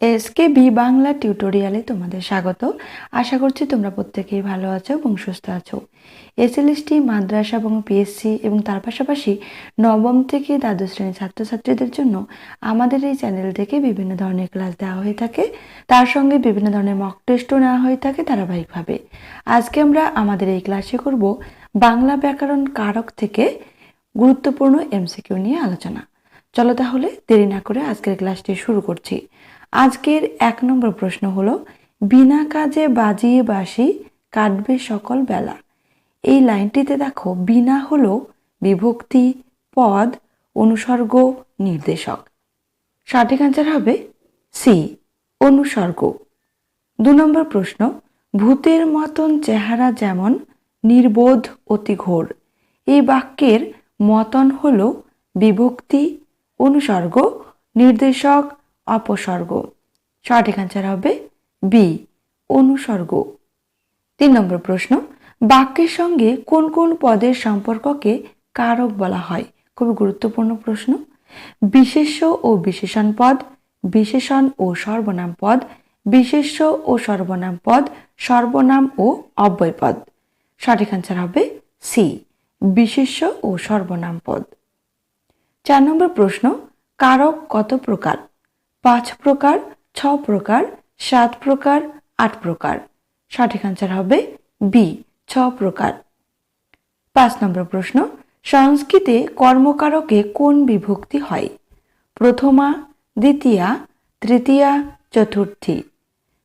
SK B Bangla টিউটোরিয়ালে তোমাদের স্বাগত। আশা করছি তোমরা প্রত্যেকেই ভালো আছো এবং সুস্থ আছো। এসএলএসটি মাদ্রাসা এবং পিএসসি এবং তার পাশাপাশি নবম থেকে দ্বাদশ শ্রেণির ছাত্রছাত্রীদের জন্য আমাদের এই চ্যানেল থেকে বিভিন্ন ধরনের ক্লাস দেওয়া হয়ে থাকে। তার সঙ্গে বিভিন্ন ধরনের মক টেস্টও নেওয়া হয়ে থাকে ধারাবাহিকভাবে। আজকে আমরা আমাদের এই ক্লাসে করব বাংলা ব্যাকরণ কারক থেকে গুরুত্বপূর্ণ এমসিকিউ নিয়ে আলোচনা। চলো তাহলে দেরি না করে আজকের ক্লাসটি শুরু করছি। আজকের এক নম্বর প্রশ্ন হলো, বিনা কাজে বাজিয়ে বাসি কাটবে সকল বেলা। এই লাইনটিতে দেখো, বিনা হলো বিভক্তি, পদ, অনুসর্গ, নির্দেশক। সঠিক অ্যান্সার হবে সি অনুসর্গ। দু নম্বর প্রশ্ন, ভূতের মতন চেহারা যেমন নির্বোধ, অতি ঘোর। এই বাক্যের মতন হল বিভক্তি, অনুসর্গ, নির্দেশক অপসর্গ। সঠিক অ্যান্সার হবে বি অনুসর্গ। তিন নম্বর প্রশ্ন, বাক্যের সঙ্গে কোন কোন পদের সম্পর্ককে কারক বলা হয়? খুব গুরুত্বপূর্ণ প্রশ্ন। বিশেষ্য ও বিশেষণ পদ, বিশেষণ ও সর্বনাম পদ, বিশেষ্য ও সর্বনাম পদ, সর্বনাম ও অব্যয় পদ। সঠিক অ্যান্সার হবে সি বিশেষ্য ও সর্বনাম পদ। চার নম্বর প্রশ্ন, কারক কত প্রকার? পাঁচ প্রকার, ছ প্রকার, সাত প্রকার, আট প্রকার। সঠিক অ্যান্সার হবে বি ছ প্রকার। পাঁচ নম্বর প্রশ্ন, সংস্কৃতে কর্মকারকে কোন বিভক্তি হয়? প্রথমা, দ্বিতীয়া, তৃতীয়া, চতুর্থী।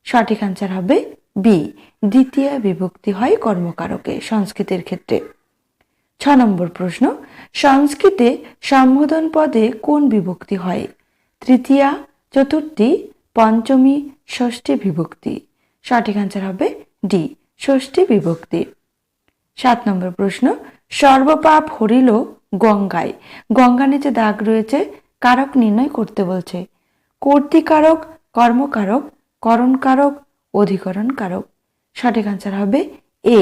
সঠিক অ্যান্সার হবে বি দ্বিতীয় বিভক্তি হয় কর্মকারকে সংস্কৃতের ক্ষেত্রে। ছ নম্বর প্রশ্ন, সংস্কৃতে সম্বোধন পদে কোন বিভক্তি হয়? তৃতীয়া চতুর্থী, পঞ্চমী, ষষ্ঠী বিভক্তি। সঠিক অ্যান্সার হবে ডি ষষ্ঠী বিভক্তি। সাত নম্বর প্রশ্ন, সর্বপাপ হরিল গঙ্গায়। গঙ্গা নিচে দাগ রয়েছে, কারক নির্ণয় করতে বলছে। কর্তিকারক, কর্মকারক, করণকারক, অধিকরণ কারক। সঠিক অ্যান্সার হবে এ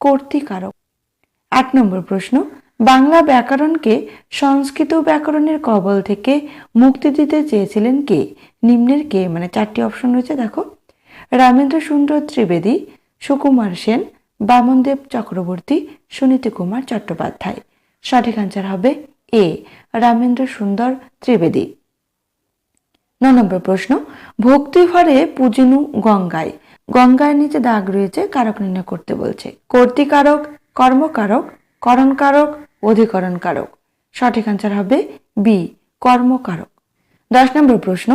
কর্তিকারক। আট নম্বর প্রশ্ন বাংলা ব্যাকরণকে সংস্কৃত ব্যাকরণের কবল থেকে মুক্তি দিতে চেয়েছিলেন কে? নিম্নের কে? মানে চারটি অপশন রয়েছে, দেখো। রামেন্দ্র সুন্দর ত্রিবেদী, সুকুমার সেন, বামনদেব চক্রবর্তী, সুনীতি কুমার চট্টোপাধ্যায়। সঠিক অ্যান্সার হবে এ রামেন্দ্র সুন্দর ত্রিবেদী। ন নম্বর প্রশ্ন, ভক্তিভরে পূজিনু গঙ্গায়। গঙ্গার নিচে দাগ রয়েছে, কারক নির্ণয় করতে বলছে। কর্তিকারক, কর্মকারক করণকারক অধিকরণ কারক সঠিক অ্যান্সার হবে বি কর্মকারক। দশ নম্বর প্রশ্ন,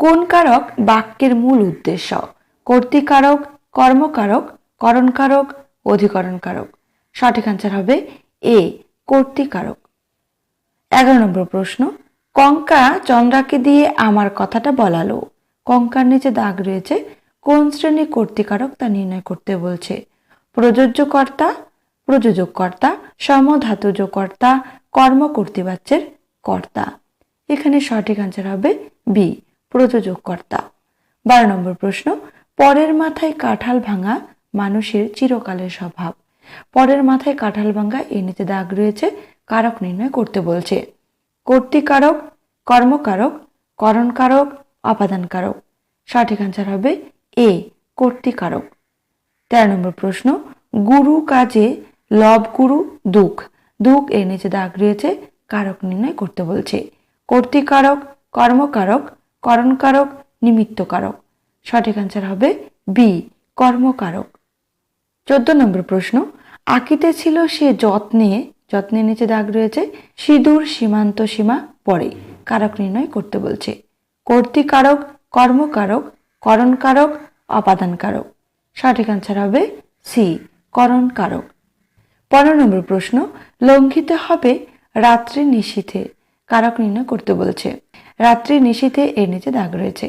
কোন কারক বাক্যের মূল উদ্দেশ্য? কর্তিকারক, কর্মকারক, করণকারক অধিকরণ কারক সঠিক অ্যান্সার হবে এ কর্তিকারক। এগারো নম্বর প্রশ্ন, কঙ্কা চন্দ্রাকে দিয়ে আমার কথাটা বলালো। কঙ্কার নিচে দাগ রয়েছে, কোন শ্রেণি কর্তিকারক তা নির্ণয় করতে বলছে? প্রযোজ্য কর্তা প্রযোজক কর্তা সমধাতুজ কর্তা। এখানে সঠিক আনসার হবে বি প্রযোজক কর্তা বারো নম্বর প্রশ্ন, পরের মাথায় কাঁঠাল ভাঙা মানুষের চিরকালের স্বভাব। পরের মাথায় কাঁঠাল ভাঙা এ নিচে দাগ রয়েছে, কারক নির্ণয় করতে বলছে। কর্তিকারক, কর্মকারক, করণকারক অপাদানকারক সঠিক আনসার হবে এ কর্তিকারক। তেরো নম্বর প্রশ্ন, গুরু কাজে লব গুরু দুঃখ। দুঃখ এর নিচে দাগ রয়েছে, কারক নির্ণয় করতে বলছে। কর্তিকারক কর্মকারক করণকারক নিমিত্তকারক সঠিক অ্যান্সার হবে বি কর্মকারক চোদ্দ নম্বর প্রশ্ন, আঁকিতে ছিল সে যত্নে যত্নের নিচে দাগ রয়েছে, সিঁদুর সীমান্ত সীমা পরে, কারক নির্ণয় করতে বলছে। কর্তিকারক কর্মকারক করণকারক অপাদানকারক সঠিক অ্যান্সার হবে সি করণ কারক। পনেরো নম্বর প্রশ্ন, লঙ্ঘিত হবে রাত্রি নিশীথে কারক নির্ণয় করতে বলছে। রাত্রি নিশীথে এর নিচে দাগ রয়েছে।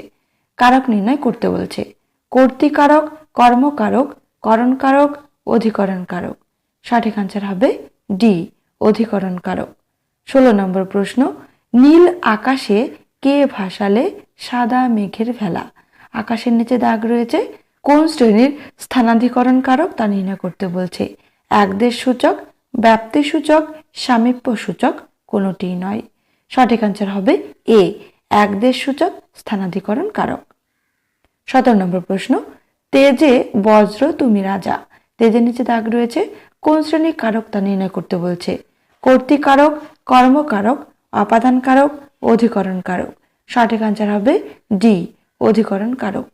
কারক নির্ণয় করতে বলছে। কর্তিকারক, কর্মকারক, করণকারক অধিকরণ কারক সঠিক আনসার হবে ডি অধিকরণ কারক ষোলো নম্বর প্রশ্ন, নীল আকাশে কে ভাসালে সাদা মেঘের ভেলা? আকাশের নিচে দাগ রয়েছে। কোন শ্রেণির স্থানাধিকরণ কারক তা নির্ণয় করতে বলছে। একদেশ সূচক, ব্যাপ্তি সূচক, সামীপ্য সূচক কোনোটি নয়। সঠিক অ্যান্সার হবে এ একদেশ সূচক, স্থানাধিকরণ কারক। সতেরো নম্বর প্রশ্ন, তেজে বজ্র তুমি রাজা। তেজের নিচে দাগ রয়েছে, কোন শ্রেণির কারক তা নির্ণয় করতে বলছে? কর্তৃকারক কর্মকারক অপাদান কারক অধিকরণ কারক। সঠিক আনসার হবে ডি অধিকরণ কারক।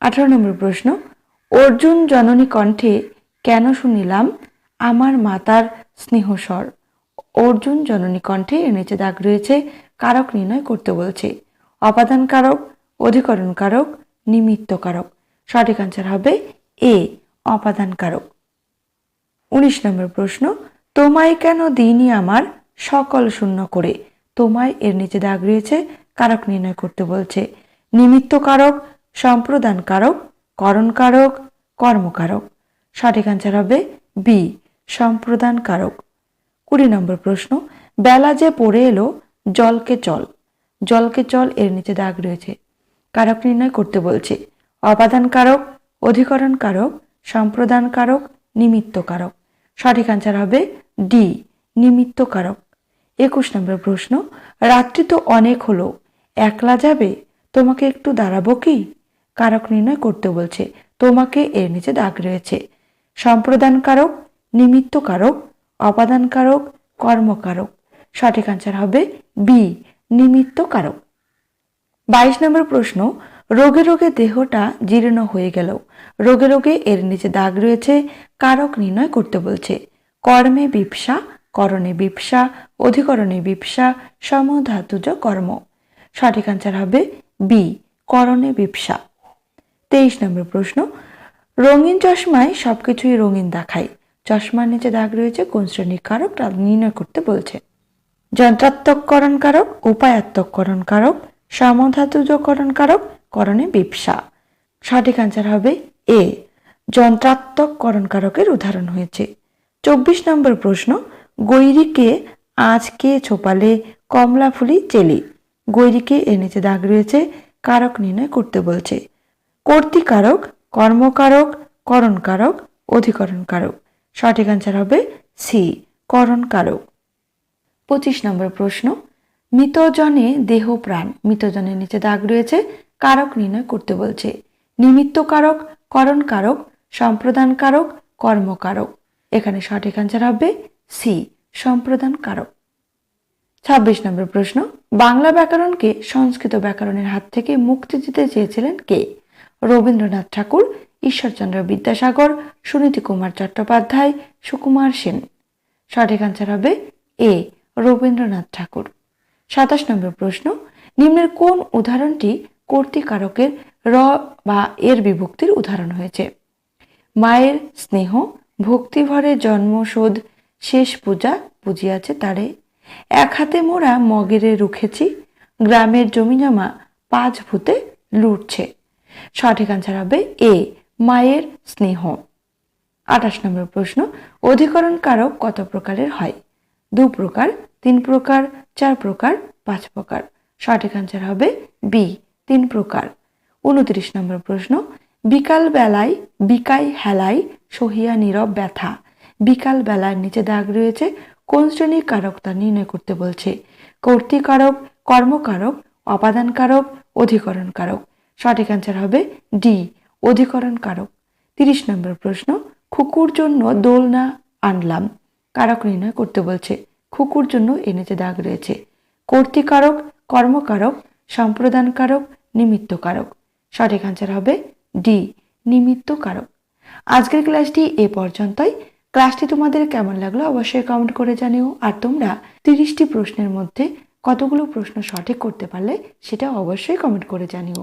আঠারো নম্বর প্রশ্ন, অর্জুন জননী কণ্ঠে কেন শুনিলাম? আমার মাতার স্নেহস্বর। অর্জুন জননী কণ্ঠে এর নিচে দাগ রয়েছে, কারক নির্ণয় করতে বলছে। অপাদান কারক, অধিকরণ কারক, নিমিত্ত কারক। সঠিক আনসার হবে এ, অপাদান কারক। উনিশ নম্বর প্রশ্ন, তোমায় কেন দিইনি আমার সকল শূন্য করে? তোমায় এর নিচে দাগ রয়েছে, কারক নির্ণয় করতে বলছে। নিমিত্ত কারক, সম্প্রদান কারক, করণ কারক, কর্মকারক। সঠিক আনসার হবে বি সম্প্রদান কারক কুড়ি নম্বর প্রশ্ন, বেলা যে পড়ে এলো, জলকে চল। জলকে চল এর নিচে দাগ রয়েছে। কারক নির্ণয় করতে বলছে অপাদান কারক অধিকরণ কারক সম্প্রদান কারক নিমিত্ত কারক সঠিক আনসার হবে ডি নিমিত্ত কারক একুশ নম্বর প্রশ্ন, রাত্রি তো অনেক হলো, একলা যাবে? তোমাকে একটু দাঁড়াবো কি? কারক নির্ণয় করতে বলছে, তোমাকে এর নিচে দাগ রয়েছে। সম্প্রদান কারক নিমিত্ত কারক কারক কর্মকারক। সঠিক আনসার হবে বি নিমিত্ত কারক বাইশ নম্বর প্রশ্ন, রোগে রোগে দেহটা জীর্ণ হয়ে গেল। রোগে রোগে এর নিচে দাগ রয়েছে, কারক নির্ণয় করতে বলছে। কর্মে বিপসা, করণে বিপসা, অধিকরণে বিপসা, সমধাতুজ কর্ম। সঠিক আনসার হবে বি করণে বিপসা। তেইশ নম্বর প্রশ্ন রঙিন চশমায় সবকিছুই রঙিন দেখায়। চশমার নিচে দাগ রয়েছে, কোন শ্রেণির কারক তা নির্ণয় করতে বলছে। যন্ত্রাত্মককরণ কারক, উপায়াত্মককরণ কারক, সমধাতুজকরণ কারক, করণে বিপসা সঠিক আনসার হবে এ যন্ত্রাত্মককরণ কারকের উদাহরণ হয়েছে। চব্বিশ নম্বর প্রশ্ন, গৈরিকে আজকে ছোপালে কমলা ফুলি চেলি? গৈরিকে এর নিচে দাগ রয়েছে, কারক নির্ণয় করতে বলছে। কর্তিকারক কর্মকারক, করণকারক অধিকরণ কারক সঠিক আনসার হবে সি করণকারক। পঁচিশ নম্বর প্রশ্ন। মৃতজনে দেহ প্রাণ। মৃতজনের নিচে দাগ রয়েছে, কারক নির্ণয় করতে বলছে। নিমিত্ত কারক করণ কারক সম্প্রদান কারক কর্মকারক। এখানে সঠিক আনসার হবে সি সম্প্রদান কারক ছাব্বিশ নম্বর প্রশ্ন। বাংলা ব্যাকরণকে সংস্কৃত ব্যাকরণের হাত থেকে মুক্তি দিতে চেয়েছিলেন কে? রবীন্দ্রনাথ ঠাকুর, ঈশ্বরচন্দ্র বিদ্যাসাগর, সুনীতি কুমার চট্টোপাধ্যায়, সুকুমার সেন। সঠিক আনসার হবে এ, রবীন্দ্রনাথ ঠাকুর। সাতাশ নম্বর প্রশ্ন, নিম্নের কোন উদাহরণটি কর্তৃকারকের র বা এর বিভক্তির উদাহরণ হয়েছে? মায়ের স্নেহ, ভক্তিভরে জন্মশোধ শেষ পূজা বুঝিয়াছে তারে। এক হাতে মোরা মগেরে রুখেছি, গ্রামের জমিজমা পাঁচ ভূতে লুটছে। সঠিক আনসার হবে এ মায়ের স্নেহ। আঠাশ নম্বর প্রশ্ন, অধিকরণ কারক কত প্রকারের হয়? দু প্রকার, তিন প্রকার, চার প্রকার, পাঁচ প্রকার। সঠিক আনসার হবে বি তিন প্রকার। উনত্রিশ নম্বর প্রশ্ন বিকাল বেলায় বিকাই হেলাই সহিয়া নীরব ব্যথা। বিকাল বেলার নিচে দাগ রয়েছে, কোন শ্রেণির কারক তা নির্ণয় করতে বলছে? কর্তৃকারক, কর্মকারক অপাদানকারক অধিকরণ কারক। সঠিক আনসার হবে ডি অধিকরণ কারক তিরিশ নম্বর প্রশ্ন, খুকুর জন্য দোলনা আনলাম। কারক নির্ণয় করতে বলছে, খুকুর জন্য এনেছে দাগ রয়েছে। কর্তৃকারক, কর্মকারক সম্প্রদান কারক নিমিত্ত কারক সঠিক আনসার হবে ডি নিমিত্ত কারক আজকের ক্লাসটি এ পর্যন্তই। ক্লাসটি তোমাদের কেমন লাগল অবশ্যই কমেন্ট করে জানিও। আর তোমরা তিরিশটি প্রশ্নের মধ্যে কতগুলো প্রশ্ন সঠিক করতে পারলে সেটা অবশ্যই কমেন্ট করে জানিও।